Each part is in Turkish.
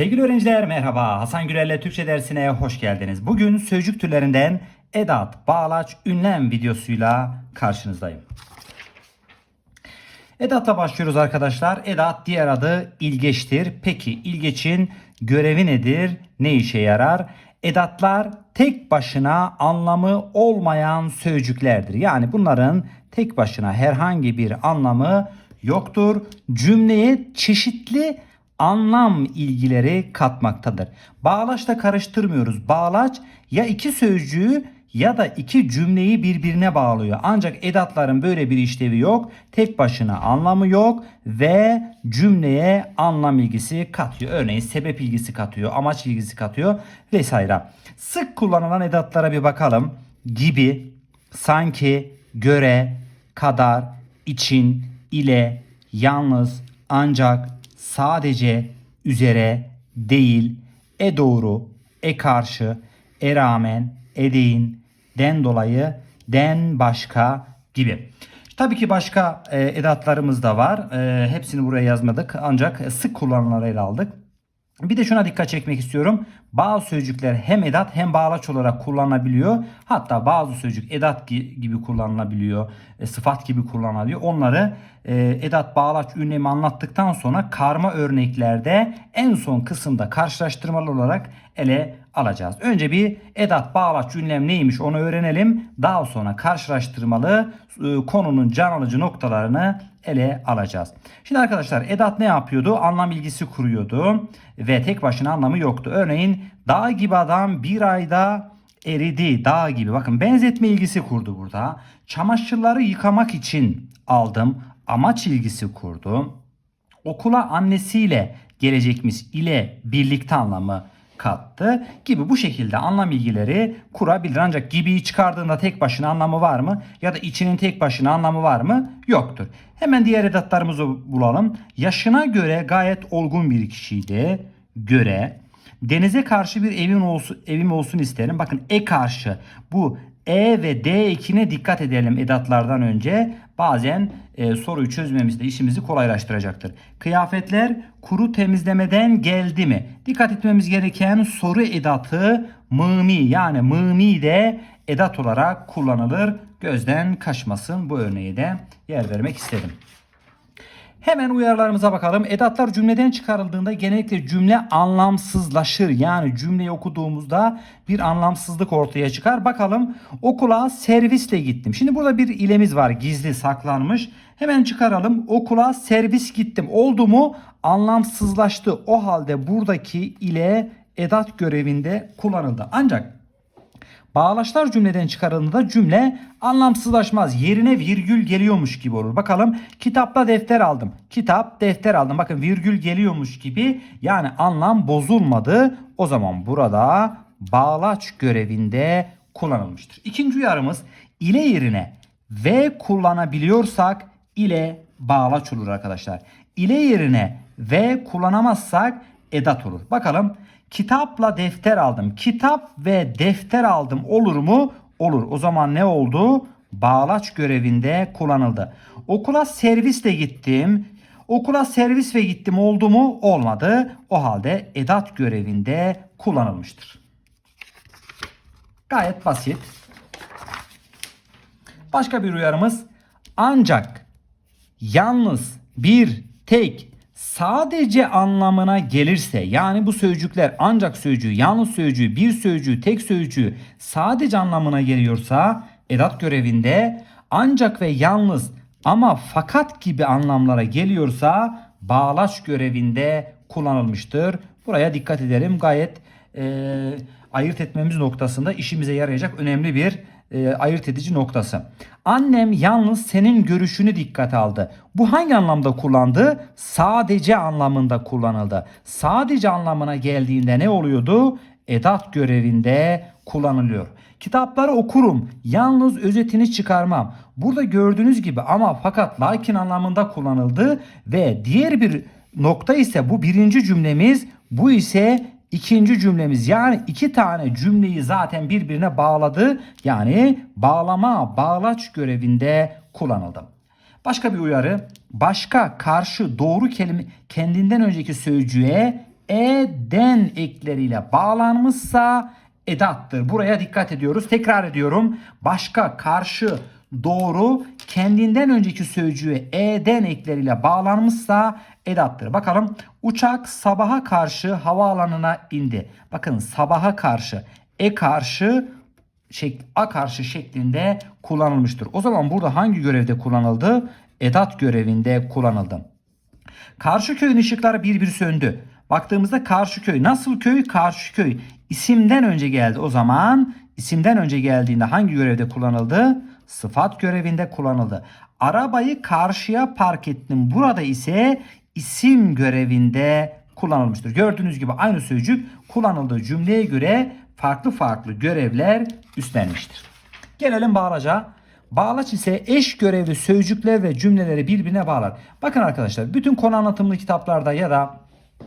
Sevgili öğrenciler merhaba. Hasan Gürel'le Türkçe dersine hoş geldiniz. Bugün sözcük türlerinden edat, bağlaç, ünlem videosuyla karşınızdayım. Edatla başlıyoruz arkadaşlar. Edat diğer adı ilgeçtir. Peki ilgeçin görevi nedir? Ne işe yarar? Edatlar tek başına anlamı olmayan sözcüklerdir. Yani bunların tek başına herhangi bir anlamı yoktur. Cümleye çeşitli anlam ilgileri katmaktadır. Bağlaçla karıştırmıyoruz. Bağlaç ya iki sözcüğü ya da iki cümleyi birbirine bağlıyor. Ancak edatların böyle bir işlevi yok. Tek başına anlamı yok ve cümleye anlam ilgisi katıyor. Örneğin sebep ilgisi katıyor, amaç ilgisi katıyor vesaire. Sık kullanılan edatlara bir bakalım. Gibi, sanki, göre, kadar, için, ile, yalnız, ancak, sadece, üzere, değil, e doğru, e karşı, e rağmen, e deyin, den dolayı, den başka gibi. Tabii ki başka e, edatlarımız da var. E, hepsini buraya yazmadık ancak sık kullanılanları ele aldık. Bir de şuna dikkat çekmek istiyorum. Bazı sözcükler hem edat hem bağlaç olarak kullanılabiliyor. Hatta bazı sözcük edat gibi kullanılabiliyor. E, sıfat gibi kullanılıyor. Onları e, edat, bağlaç, ünlemi anlattıktan sonra karma örneklerde en son kısımda karşılaştırmalı olarak ele alacağız. Önce bir edat, bağlaç, ünlem neymiş onu öğrenelim. Daha sonra karşılaştırmalı e, konunun can alıcı noktalarını ele alacağız. Şimdi arkadaşlar edat ne yapıyordu? Anlam ilgisi kuruyordu ve tek başına anlamı yoktu. Örneğin dağ gibi adam bir ayda eridi. Dağ gibi. Bakın benzetme ilgisi kurdu burada. Çamaşırları yıkamak için aldım. Amaç ilgisi kurdu. Okula annesiyle gelecekmiş ile birlikte anlamı kattı gibi bu şekilde anlam ilgileri kurabilir. Ancak gibiyi çıkardığında tek başına anlamı var mı? Ya da içinin tek başına anlamı var mı? Yoktur. Hemen diğer edatlarımızı bulalım. Yaşına göre gayet olgun bir kişiydi. Göre. Denize karşı bir evim olsun, evim olsun isterim. Bakın e karşı. Bu e ve D ekine dikkat edelim edatlardan önce. Bazen e, soruyu çözmemizde işimizi kolaylaştıracaktır. Kıyafetler kuru temizlemeden geldi mi? Dikkat etmemiz gereken soru edatı mımi yani mımi de edat olarak kullanılır. Gözden kaçmasın bu örneği de yer vermek istedim. Hemen uyarılarımıza bakalım. Edatlar cümleden çıkarıldığında genellikle cümle anlamsızlaşır. Yani cümleyi okuduğumuzda bir anlamsızlık ortaya çıkar. Bakalım okula servisle gittim. Şimdi burada bir ilemiz var gizli saklanmış. Hemen çıkaralım. Okula servis gittim. Oldu mu? Anlamsızlaştı. O halde buradaki ile edat görevinde kullanıldı. Ancak Bağlaçlar cümleden çıkarıldığında cümle anlamsızlaşmaz. Yerine virgül geliyormuş gibi olur. Bakalım kitapta defter aldım. Kitap defter aldım. Bakın virgül geliyormuş gibi yani anlam bozulmadı. O zaman burada bağlaç görevinde kullanılmıştır. İkinci uyarımız ile yerine ve kullanabiliyorsak ile bağlaç olur arkadaşlar. İle yerine ve kullanamazsak edat olur. Bakalım kitapla defter aldım. Kitap ve defter aldım olur mu? Olur. O zaman ne oldu? Bağlaç görevinde kullanıldı. Okula servisle gittim. Okula servis ve gittim oldu mu? Olmadı. O halde edat görevinde kullanılmıştır. Gayet basit. Başka bir uyarımız ancak yalnız bir tek sadece anlamına gelirse yani bu sözcükler ancak sözcüğü, yalnız sözcüğü, bir sözcüğü, tek sözcüğü sadece anlamına geliyorsa edat görevinde ancak ve yalnız ama fakat gibi anlamlara geliyorsa bağlaç görevinde kullanılmıştır. Buraya dikkat edelim. Gayet e, ayırt etmemiz noktasında işimize yarayacak önemli bir e, ayırt edici noktası. Annem yalnız senin görüşünü dikkat aldı. Bu hangi anlamda kullandı? Sadece anlamında kullanıldı. Sadece anlamına geldiğinde ne oluyordu? Edat görevinde kullanılıyor. Kitapları okurum. Yalnız özetini çıkarmam. Burada gördüğünüz gibi ama fakat lakin anlamında kullanıldı ve diğer bir nokta ise bu birinci cümlemiz bu ise İkinci cümlemiz yani iki tane cümleyi zaten birbirine bağladı. Yani bağlama, bağlaç görevinde kullanıldı. Başka bir uyarı. Başka, karşı, doğru kelime kendinden önceki sözcüğe eden ekleriyle bağlanmışsa edattır. Buraya dikkat ediyoruz. Tekrar ediyorum. Başka, karşı, doğru kendinden önceki sözcüğe eden ekleriyle bağlanmışsa edattır. Bakalım uçak sabaha karşı havaalanına indi. Bakın sabaha karşı, e karşı, şek, a karşı şeklinde kullanılmıştır. O zaman burada hangi görevde kullanıldı? Edat görevinde kullanıldı. Karşı köyün ışıkları bir bir söndü. Baktığımızda karşı köy nasıl köy? Karşı köy isimden önce geldi. O zaman isimden önce geldiğinde hangi görevde kullanıldı? Sıfat görevinde kullanıldı. Arabayı karşıya park ettim. Burada ise isim görevinde kullanılmıştır. Gördüğünüz gibi aynı sözcük kullanıldığı cümleye göre farklı farklı görevler üstlenmiştir. Gelelim bağlaca. Bağlaç ise eş görevli sözcükler ve cümleleri birbirine bağlar. Bakın arkadaşlar bütün konu anlatımlı kitaplarda ya da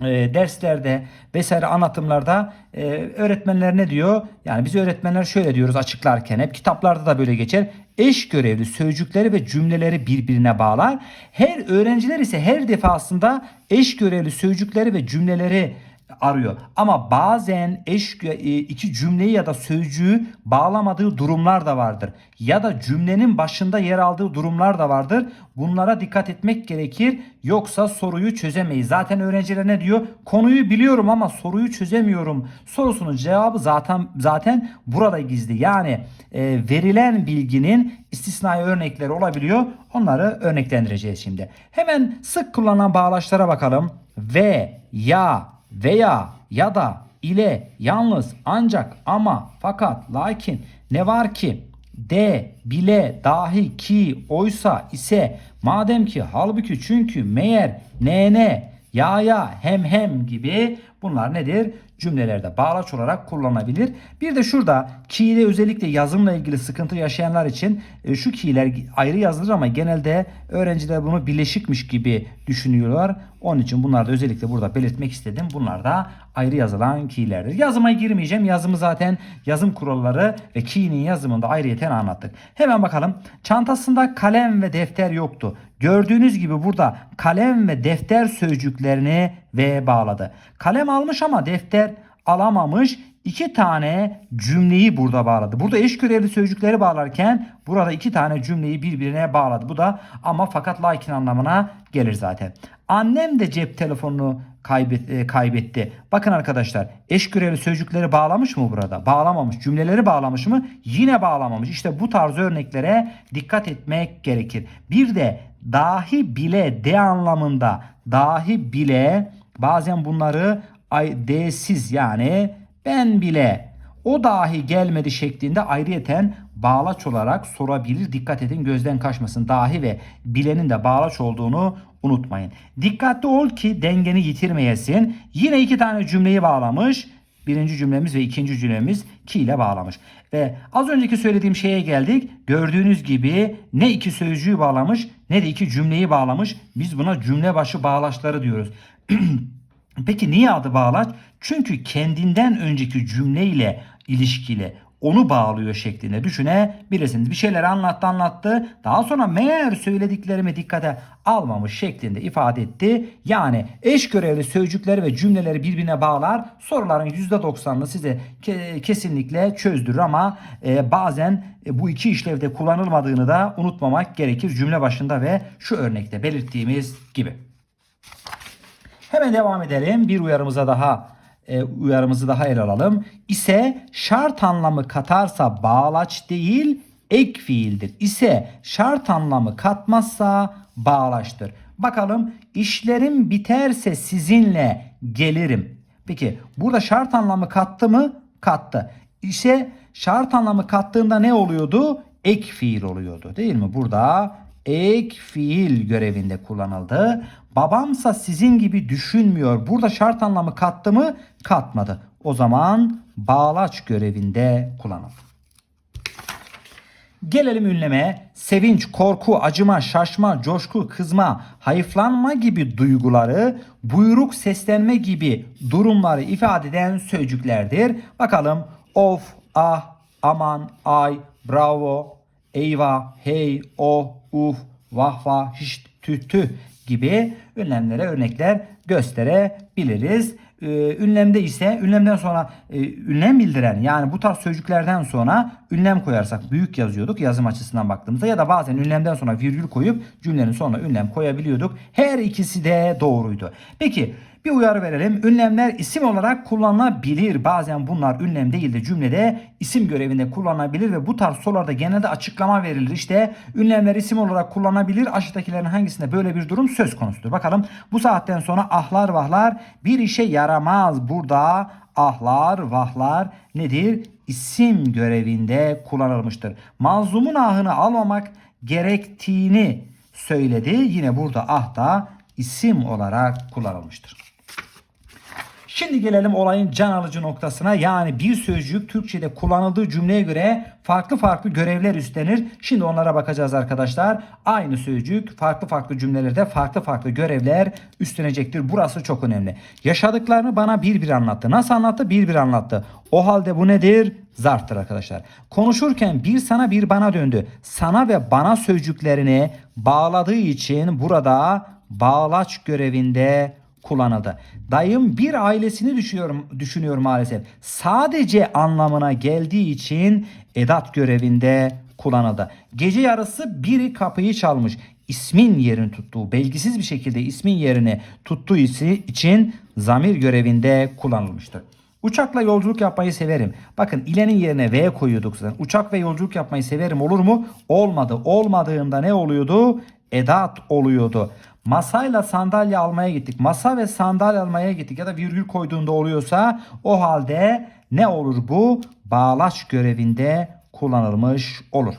e, derslerde vesaire anlatımlarda e, öğretmenler ne diyor? Yani biz öğretmenler şöyle diyoruz açıklarken hep kitaplarda da böyle geçer. Eş görevli sözcükleri ve cümleleri birbirine bağlar. Her öğrenciler ise her defasında eş görevli sözcükleri ve cümleleri arıyor. Ama bazen eş e, iki cümleyi ya da sözcüğü bağlamadığı durumlar da vardır. Ya da cümlenin başında yer aldığı durumlar da vardır. Bunlara dikkat etmek gerekir. Yoksa soruyu çözemeyiz. Zaten öğrenciler ne diyor? Konuyu biliyorum ama soruyu çözemiyorum. Sorusunun cevabı zaten zaten burada gizli. Yani e, verilen bilginin istisnai örnekleri olabiliyor. Onları örneklendireceğiz şimdi. Hemen sık kullanılan bağlaçlara bakalım. Ve, ya, veya ya da ile yalnız ancak ama fakat lakin ne var ki de bile dahi ki oysa ise madem ki halbuki çünkü meğer ne ne ya ya hem hem gibi bunlar nedir? Cümlelerde bağlaç olarak kullanılabilir. Bir de şurada ki'de özellikle yazımla ilgili sıkıntı yaşayanlar için e, şu ki'ler ayrı yazılır ama genelde öğrenciler bunu bileşikmiş gibi düşünüyorlar. Onun için bunları da özellikle burada belirtmek istedim. Bunlar da ayrı yazılan ki'lerdir. Yazıma girmeyeceğim. Yazımı zaten yazım kuralları ve ki'nin yazımında ayrıyeten anlattık. Hemen bakalım. Çantasında kalem ve defter yoktu. Gördüğünüz gibi burada kalem ve defter sözcüklerini ve bağladı. Kalem almış ama defter alamamış. İki tane cümleyi burada bağladı. Burada eş görevli sözcükleri bağlarken burada iki tane cümleyi birbirine bağladı. Bu da ama fakat lakin anlamına gelir zaten. Annem de cep telefonunu kaybet, e, kaybetti. Bakın arkadaşlar eş görevli sözcükleri bağlamış mı burada? Bağlamamış. Cümleleri bağlamış mı? Yine bağlamamış. İşte bu tarz örneklere dikkat etmek gerekir. Bir de dahi bile de anlamında dahi bile bazen bunları ay, d'siz yani ben bile o dahi gelmedi şeklinde ayrıyeten bağlaç olarak sorabilir. Dikkat edin gözden kaçmasın. Dahi ve bilenin de bağlaç olduğunu unutmayın. Dikkatli ol ki dengeni yitirmeyesin. Yine iki tane cümleyi bağlamış. Birinci cümlemiz ve ikinci cümlemiz ki ile bağlamış. Ve az önceki söylediğim şeye geldik. Gördüğünüz gibi ne iki sözcüğü bağlamış ne de iki cümleyi bağlamış. Biz buna cümle başı bağlaçları diyoruz. Peki niye adı bağlaç? Çünkü kendinden önceki cümleyle ilişkili onu bağlıyor şeklinde düşünebilirsiniz. Bir şeyler anlattı anlattı. Daha sonra meğer söylediklerimi dikkate almamış şeklinde ifade etti. Yani eş görevli sözcükleri ve cümleleri birbirine bağlar. Soruların %90'ını size kesinlikle çözdürür ama e, bazen e, bu iki işlevde kullanılmadığını da unutmamak gerekir cümle başında ve şu örnekte belirttiğimiz gibi. Hemen devam edelim. Bir uyarımıza daha e, uyarımızı daha ele alalım. İse şart anlamı katarsa bağlaç değil ek fiildir. İse şart anlamı katmazsa bağlaçtır. Bakalım işlerim biterse sizinle gelirim. Peki burada şart anlamı kattı mı? Kattı. İse şart anlamı kattığında ne oluyordu? Ek fiil oluyordu değil mi? Burada ek fiil görevinde kullanıldı. Babamsa sizin gibi düşünmüyor. Burada şart anlamı kattı mı? Katmadı. O zaman bağlaç görevinde kullanıldı. Gelelim ünleme. Sevinç, korku, acıma, şaşma, coşku, kızma, hayıflanma gibi duyguları, buyruk seslenme gibi durumları ifade eden sözcüklerdir. Bakalım of, ah, aman, ay, bravo, eyvah, hey, oh, uf, vah vah, hiç, tüh tüh gibi ünlemlere örnekler gösterebiliriz. Ee, ünlemde ise ünlemden sonra e, ünlem bildiren yani bu tarz sözcüklerden sonra ünlem koyarsak büyük yazıyorduk yazım açısından baktığımızda ya da bazen ünlemden sonra virgül koyup cümlenin sonuna ünlem koyabiliyorduk. Her ikisi de doğruydu. Peki bir uyarı verelim. Ünlemler isim olarak kullanılabilir. Bazen bunlar ünlem değil de cümlede isim görevinde kullanılabilir ve bu tarz sorularda genelde açıklama verilir. İşte ünlemler isim olarak kullanabilir. Aşağıdakilerin hangisinde böyle bir durum söz konusudur? Bakalım bu saatten sonra ahlar vahlar bir işe yaramaz. Burada ahlar vahlar nedir? İsim görevinde kullanılmıştır. Mazlumun ahını almamak gerektiğini söyledi. Yine burada ah da isim olarak kullanılmıştır. Şimdi gelelim olayın can alıcı noktasına. Yani bir sözcük Türkçe'de kullanıldığı cümleye göre farklı farklı görevler üstlenir. Şimdi onlara bakacağız arkadaşlar. Aynı sözcük farklı farklı cümlelerde farklı farklı görevler üstlenecektir. Burası çok önemli. Yaşadıklarını bana bir bir anlattı. Nasıl anlattı? Bir bir anlattı. O halde bu nedir? Zarftır arkadaşlar. Konuşurken bir sana bir bana döndü. Sana ve bana sözcüklerini bağladığı için burada bağlaç görevinde kullanıldı. Dayım bir ailesini düşünüyorum, düşünüyor maalesef. Sadece anlamına geldiği için edat görevinde kullanıldı. Gece yarısı biri kapıyı çalmış. İsmin yerini tuttuğu, belgisiz bir şekilde ismin yerini tuttuğu için zamir görevinde kullanılmıştır. Uçakla yolculuk yapmayı severim. Bakın ilenin yerine V koyuyorduk zaten. Uçak ve yolculuk yapmayı severim olur mu? Olmadı. Olmadığında ne oluyordu? Edat oluyordu. Masayla sandalye almaya gittik. Masa ve sandalye almaya gittik ya da virgül koyduğunda oluyorsa o halde ne olur bu? Bağlaç görevinde kullanılmış olur.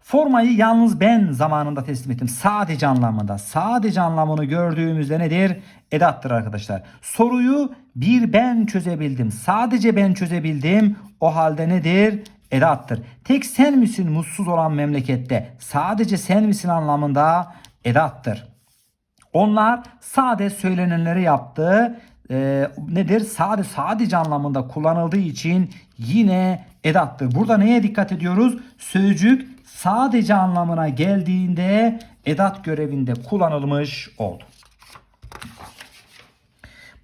Formayı yalnız ben zamanında teslim ettim. Sadece anlamında. Sadece anlamını gördüğümüzde nedir? Edattır arkadaşlar. Soruyu bir ben çözebildim. Sadece ben çözebildim. O halde nedir? Edattır. Tek sen misin mutsuz olan memlekette? Sadece sen misin anlamında edattır. Onlar sade söylenenleri yaptı. Ee, nedir? Sade sadece anlamında kullanıldığı için yine edattır. Burada neye dikkat ediyoruz? Sözcük sadece anlamına geldiğinde edat görevinde kullanılmış oldu.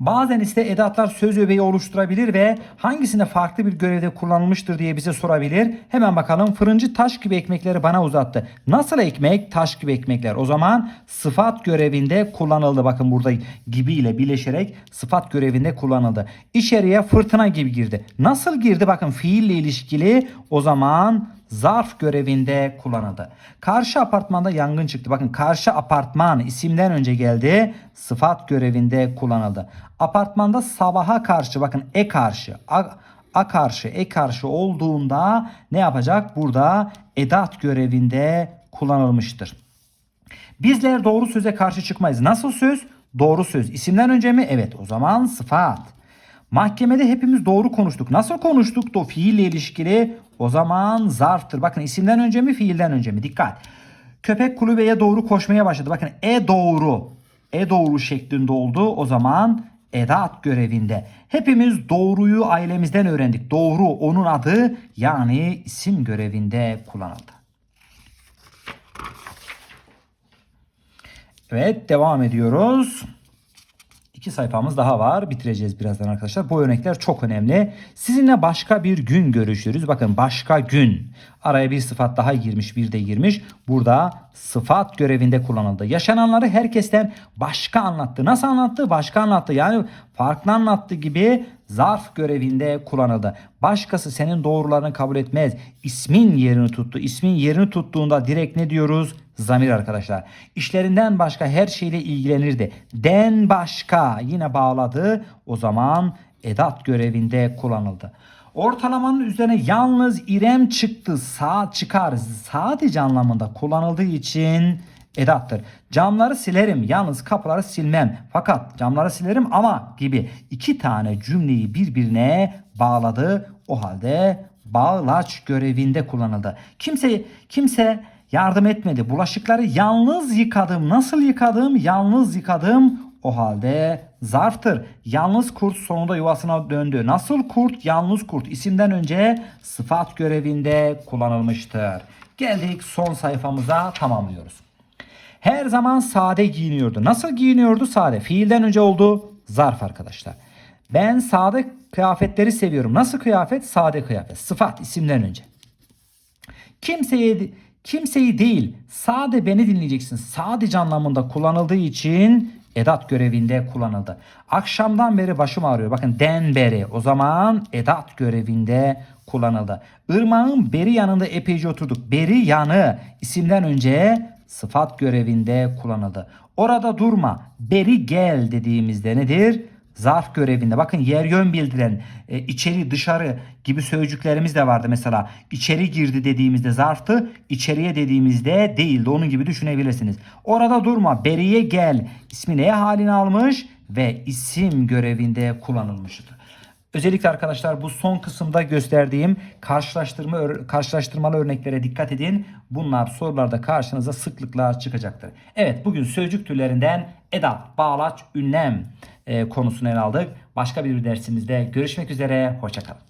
Bazen ise edatlar söz öbeği oluşturabilir ve hangisinde farklı bir görevde kullanılmıştır diye bize sorabilir. Hemen bakalım fırıncı taş gibi ekmekleri bana uzattı. Nasıl ekmek? Taş gibi ekmekler. O zaman sıfat görevinde kullanıldı. Bakın burada gibi ile birleşerek sıfat görevinde kullanıldı. İçeriye fırtına gibi girdi. Nasıl girdi? Bakın fiille ilişkili o zaman zarf görevinde kullanıldı. Karşı apartmanda yangın çıktı. Bakın karşı apartman isimden önce geldi. Sıfat görevinde kullanıldı. Apartmanda sabaha karşı bakın e karşı a, a karşı e karşı olduğunda ne yapacak? Burada edat görevinde kullanılmıştır. Bizler doğru söze karşı çıkmayız. Nasıl söz? Doğru söz. İsimden önce mi? Evet. O zaman sıfat. Mahkemede hepimiz doğru konuştuk. Nasıl konuştuk? Do fiille ilişkili o zaman zarftır. Bakın isimden önce mi fiilden önce mi? Dikkat. Köpek kulübeye doğru koşmaya başladı. Bakın e doğru. E doğru şeklinde oldu. O zaman edat görevinde. Hepimiz doğruyu ailemizden öğrendik. Doğru onun adı yani isim görevinde kullanıldı. Evet devam ediyoruz. İki sayfamız daha var. Bitireceğiz birazdan arkadaşlar. Bu örnekler çok önemli. Sizinle başka bir gün görüşürüz. Bakın başka gün. Araya bir sıfat daha girmiş. Bir de girmiş. Burada sıfat görevinde kullanıldı. Yaşananları herkesten başka anlattı. Nasıl anlattı? Başka anlattı. Yani farklı anlattı gibi zarf görevinde kullanıldı. Başkası senin doğrularını kabul etmez. İsmin yerini tuttu. İsmin yerini tuttuğunda direkt ne diyoruz? Zamir arkadaşlar. İşlerinden başka her şeyle ilgilenirdi. Den başka yine bağladı. O zaman edat görevinde kullanıldı. Ortalamanın üzerine yalnız İrem çıktı. Sağ çıkar. Sadece anlamında kullanıldığı için edattır. Camları silerim yalnız kapıları silmem. Fakat camları silerim ama gibi iki tane cümleyi birbirine bağladı. O halde bağlaç görevinde kullanıldı. Kimse kimse yardım etmedi. Bulaşıkları yalnız yıkadım. Nasıl yıkadım? Yalnız yıkadım. O halde zarftır. Yalnız kurt sonunda yuvasına döndü. Nasıl kurt? Yalnız kurt. İsimden önce sıfat görevinde kullanılmıştır. Geldik son sayfamıza tamamlıyoruz. Her zaman sade giyiniyordu. Nasıl giyiniyordu? Sade. Fiilden önce oldu. Zarf arkadaşlar. Ben sade kıyafetleri seviyorum. Nasıl kıyafet? Sade kıyafet. Sıfat isimden önce. Kimseyi kimseyi değil, sade beni dinleyeceksin. Sadece anlamında kullanıldığı için edat görevinde kullanıldı. Akşamdan beri başım ağrıyor. Bakın den beri. O zaman edat görevinde kullanıldı. Irmağın beri yanında epeyce oturduk. Beri yanı isimden önce sıfat görevinde kullanıldı. Orada durma. Beri gel dediğimizde nedir? Zarf görevinde. Bakın yer yön bildiren e, içeri dışarı gibi sözcüklerimiz de vardı. Mesela içeri girdi dediğimizde zarftı içeriye dediğimizde değildi. Onun gibi düşünebilirsiniz. Orada durma beriye gel. İsmi neye halini almış? Ve isim görevinde kullanılmıştır. Özellikle arkadaşlar bu son kısımda gösterdiğim karşılaştırma karşılaştırmalı örneklere dikkat edin. Bunlar sorularda karşınıza sıklıkla çıkacaktır. Evet bugün sözcük türlerinden edat, bağlaç, ünlem e, konusunu ele aldık. Başka bir dersimizde görüşmek üzere. Hoşçakalın.